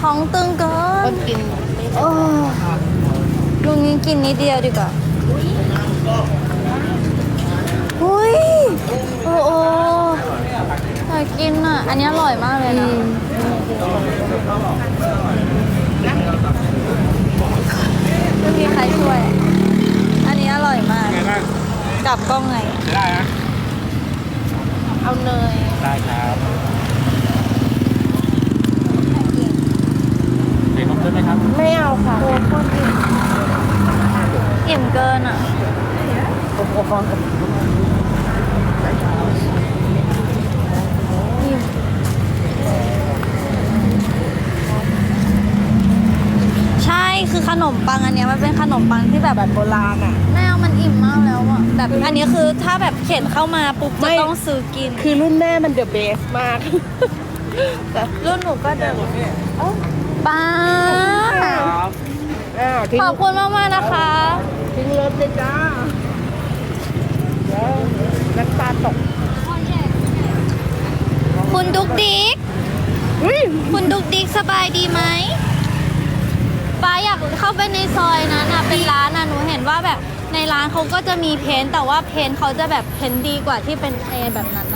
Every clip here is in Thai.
ท้องตึงเกิคนนกินโอ้ลุงนี้กินนิดเดียวดีกว่าอุ้ย โอ้โอ้อยากกินอะ อันนี้อร่อยมากเลยนะ ไม่มีใครช่วย อันนี้อร่อยมาก ไงบ้างกลับกล้องไง ได้นะเอาเนย ได้ครับเด็ก นมด้วยไหมครับไม่เอาค่ะอิ่มเกินอะใช่คือขนมปังอันเนี้ยมันเป็นขนมปังที่แบบแบบโบราณอะ แม่เอามันอิ่มมากแล้วอะแบบอันนี้คือถ้าแบบเข็นเข้ามาปุ๊บไม่จะต้องซื้อกิน คือรุ่นแม่มันเดอะเบสมาก แต่รุ่นหนูก็เดิน ป้า อ้าวทิ้งขอบคุณมากมากๆนะคะ ทิ้งรถเลยจ้าเดี๋ยวน้ำตาตกคุณดุกดิกอุ้ยคุณดุกดิกสบายดีไหมป้าอยากเข้าไปในซอยนั้นนะเป็นร้านนะหนูเห็นว่าแบบในร้านเขาก็จะมีเพ้นท์แต่ว่าเพ้นท์เขาจะแบบเพ้นท์ดีกว่าที่เป็นเอแบบนั้นนะ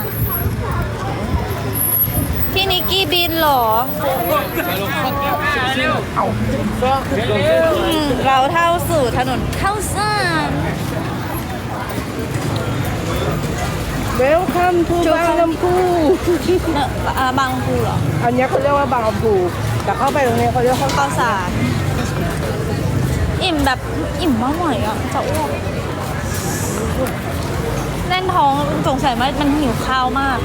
พี่นิกกี้บินเหรอเอาก็อืมเราเท่าสู่ถนนเข้าสารเวลคัมทูบางลำพูเนอะอ่าบางพูเหรออันเนี้ยเขาเรียกว่าบางลำพูแต่เข้าไปตรงนี้เขาเรียกว่าเข้าสารอิ่มแบบอิ่มมากหน่อยอะจะอ้วกแน่นท้องสงสัยว่ามันหิวข้าวมาก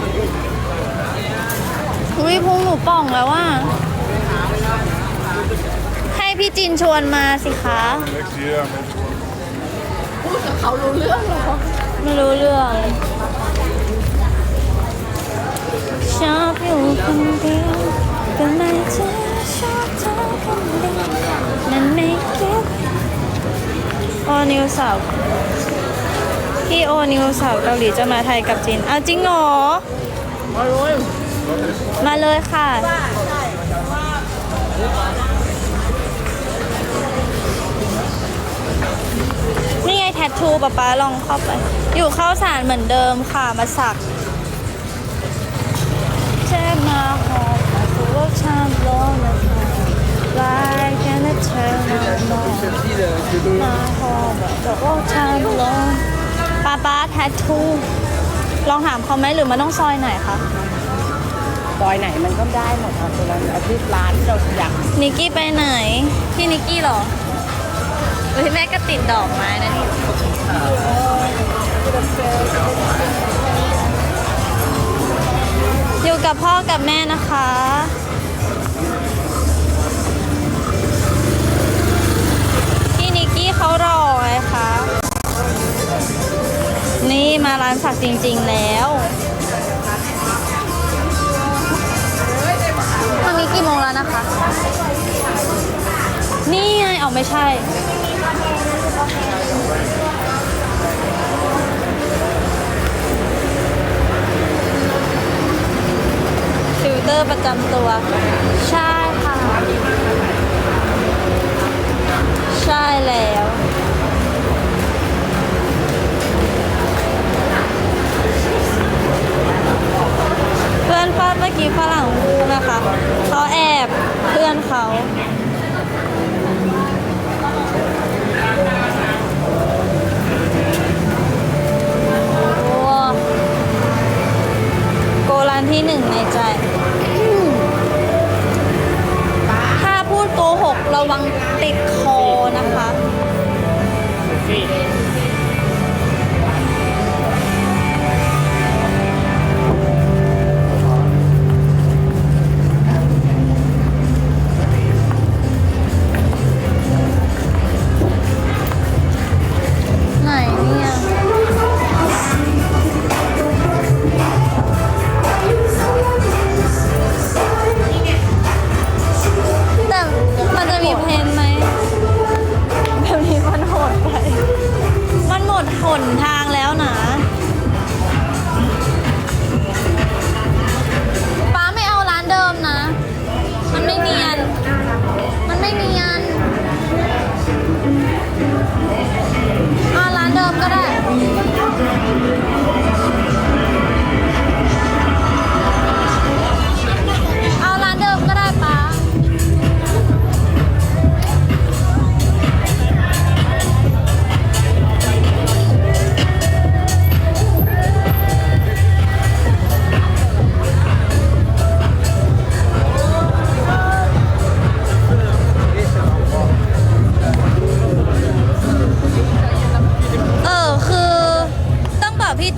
อุ้ยพุงหนูป่องแล้วว่า ให้พี่จินชวนมาสิคะพูดกับเขารู้เรื่องเหรอไม่รู้เรื่องชอบอยู่คนเดียวก็ไม่จะชอบเธอคนเดียวมันไม่คิดโอนิวสาวพี่โอนิวสาวเกาหลีจะมาไทยกับจีนเอาจริงเหรอ มาเลย มาเลยค่ะนี่ไงแทททูป๊าป๊าลองเข้าไป อยู่เข้าสารเหมือนเดิมค่ะมาสักเจ็บมาหอมาตัวว่าชามร้อนนะคะลายแค่นั้นเธอมามาหอบแต่ว่าชามร้อนป๊าป๊าแทททูลองถามเขาไหมหรือมันต้องซอยไหนคะ ซอยไหนมันก็ได้หมดค่ะตรงนั้นอาชีพร้านที่เราอยากนิกกี้ไปไหน พี่นิกกี้เหรอเฮ้ยแม่ก็ติดดอกไม้นะนี่อยู่กับพ่อกับแม่นะคะ พี่นิกกี้เขารอไงคะนี่มาร้านสักจริง ๆ แล้ว กี่โมงแล้วนะคะ นี่ไงเอาไม่ใช่ ฟิลเตอร์ประจำตัว ใช่ค่ะ ใช่แล้วเพื่อนฟาดเมื่อกี้ฝรั่งพูนะคะ เขาแอบเพื่อนเขาโอ้โกลันที่หนึ่งในใจ ถ้าพูดโกหกระวังติดคอ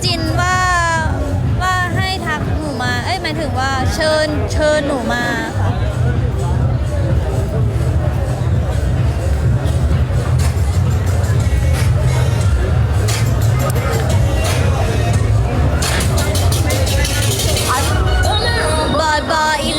จินว่าว่าให้ทักหนูมา เอ้ยหมายถึงว่าเชิญเชิญหนูมาค่ะบอยบอยอี